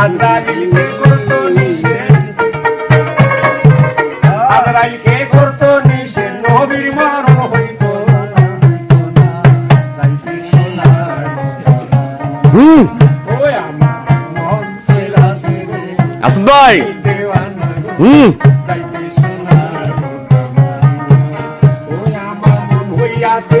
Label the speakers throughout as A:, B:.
A: আজরাইলকে করত নিষেধ? আজরাইলকে করত নিষেধ? নবীর মরণ হইত
B: আসুন ভাই। হুম
A: যাইতে আমার মন হইয়াছে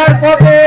C: দেখার পথে